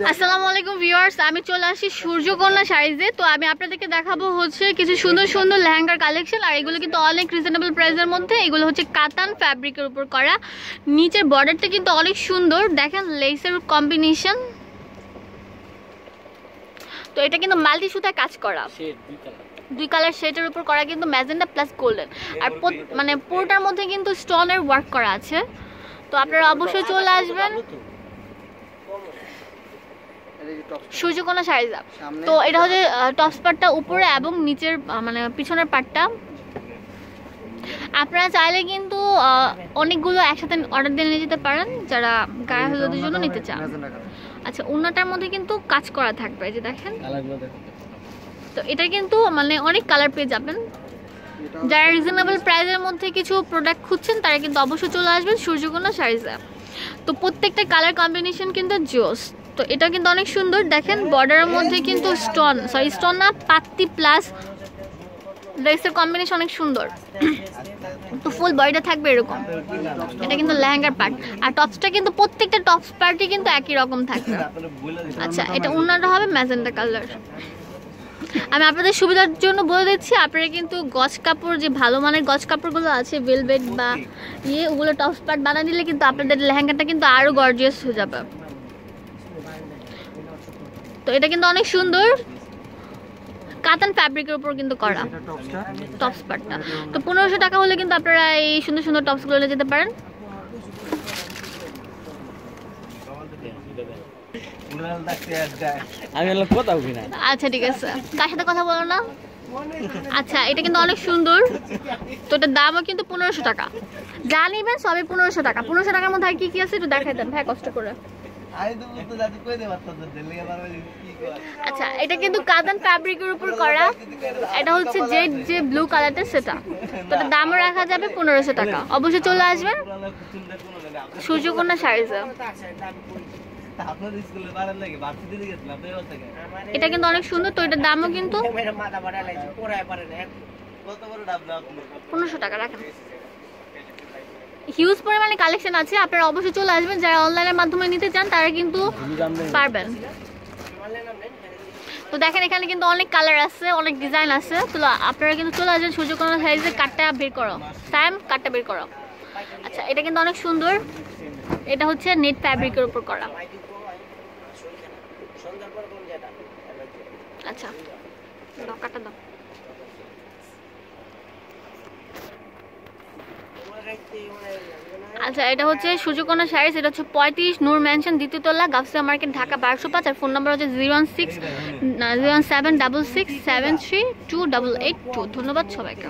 আসসালামু আলাইকুম ভিউয়ার্স আমি চলে আসি সূর্যকন্যা শাড়িজে তো আমি আপনাদেরকে দেখাবো হচ্ছে কিছু সুন্দর সুন্দর লেহেঙ্গার কালেকশন আর এগুলো কিন্তু অনেক রিজনেবল প্রাইসের মধ্যে। এগুলো হচ্ছে কাতান ফ্যাব্রিকের উপর করা। নিচের বর্ডারটা কিন্তু অনেক সুন্দর। দেখেন লেসের কম্বিনেশন তো এটা কিন্তু মাল্টি সুতায় কাজ করা। দুই কালার শেডের উপর করা কিন্তু ম্যাজেন্ডা প্লাস গোল্ডেন আর মানে পুরোটার মধ্যে কিন্তু স্টোনের ওয়ার্ক করা আছে। তো আপনারা অবশ্যই চলে আসবেন। সূর্যকোনা শাড়িজা তো এটা হচ্ছে টপস পার্টটা উপরে এবং নিচের মানে পিছনের পার্টটা আপনারা চাইলে কিন্তু অনেকগুলো একসাথে অর্ডার দিয়ে নিয়ে যেতে পারেন যারা গায়ে হলুদের জন্য নিতে চান। আচ্ছা উন্নাটার মধ্যে কিন্তু কাজ করা থাকবে এই যে দেখেন। তো এটা কিন্তু মানে অনেক কালার পেয়ে যাবেন। যারা রিজনেবল প্রাইসের মধ্যে কিছু প্রোডাক্ট খুঁজছেন তারা কিন্তু অবশ্যই চলে আসবেন সূর্যকোনা শাড়িজা তো প্রত্যেকটা কালার কম্বিনেশন কিন্তু জোস তো এটা কিন্তু অনেক সুন্দর। দেখেন বর্ডারের মধ্যে কিন্তু স্টোন সরি স্টোন না, পাত্তি প্লাস ড্রেসের কম্বিনেশন অনেক সুন্দর। তো ফুল বডিটা থাকবে এরকম। এটা কিন্তু লেহেঙ্গার পার্ট আর টপসটা কিন্তু প্রত্যেকটা টপস পার্টই কিন্তু একই রকম থাকবে আচ্ছা এটা উন্নাটা হবে ম্যাজেন্ডা কালার আমি আপনাদের সুবিধার জন্য বলে দিচ্ছি, আপনারা কিন্তু গজ কাপড়, যে ভালো মানের গজ কাপড়গুলো আছে ভেলভেট বা ইয়ে ওগুলো টপস পার্ট বানিয়ে দিলে কিন্তু আপনাদের লেহেঙ্গাটা কিন্তু আরও গর্জিয়াস হয়ে যাবে। তো এটা কিন্তু অনেক সুন্দর। কাতান ফ্যাব্রিকের উপর কিন্তু করা। টপস পার্টটা তো পনেরোশো টাকা হলে কিন্তু আপনারা এই সুন্দর সুন্দর টপসগুলো নিয়ে যেতে পারেন। আচ্ছা ঠিক আছে। কার সাথে কথা বলো না? আচ্ছা এটা কিন্তু অনেক সুন্দর। তো এটার দামও কিন্তু পনেরোশো টাকা। যা নিবেন সবই পনেরোশো টাকা। পনেরোশো টাকার মধ্যে আর কি কি আছে একটু দেখাই দেন। ভাই কষ্ট করে। আচ্ছা এটা কিন্তু কাতান ফ্যাব্রিকের উপর করা। এটা হচ্ছে যে যে ব্লু কালারটা সেটা। তো এটার দামও রাখা যাবে পনেরোশো টাকা। অবশ্যই চলে আসবেন। সূর্যকন্যা শাড়িজা এটা কিন্তু অনেক সুন্দর তো এটার দামও কিন্তু পনেরোশো টাকা রাখেন। হিউজ পরিমাণে কালেকশন আছে। আপনারা অবশ্যই চলে আসবেন। যারা অনলাইনের মাধ্যমে নিতে চান, তারা কিন্তু পারবেন। তো দেখেন, এখানে কিন্তু অনেক কালার আছে, অনেক ডিজাইন আছে। তো আপনারা কিন্তু চলে আসবেন সুযোগ কোনো সাইজে কাটটা বের করো। টাইম কাটটা বের করো। আচ্ছা এটা কিন্তু অনেক সুন্দর। এটা হচ্ছে নেট ফ্যাব্রিকের উপর করা। আচ্ছা দাও, কাটা দাও। আচ্ছা এটা হচ্ছে সূর্যকোনা শাড়িস এটা হচ্ছে পঁয়ত্রিশ নূর ম্যানশন দ্বিতীয়তলা গাফসিয়া মার্কেট ঢাকা বারোশো পাঁচ, আর ফোন নাম্বার হচ্ছে zero one six zero seven double six seven two double eight two ধন্যবাদ সবাইকে।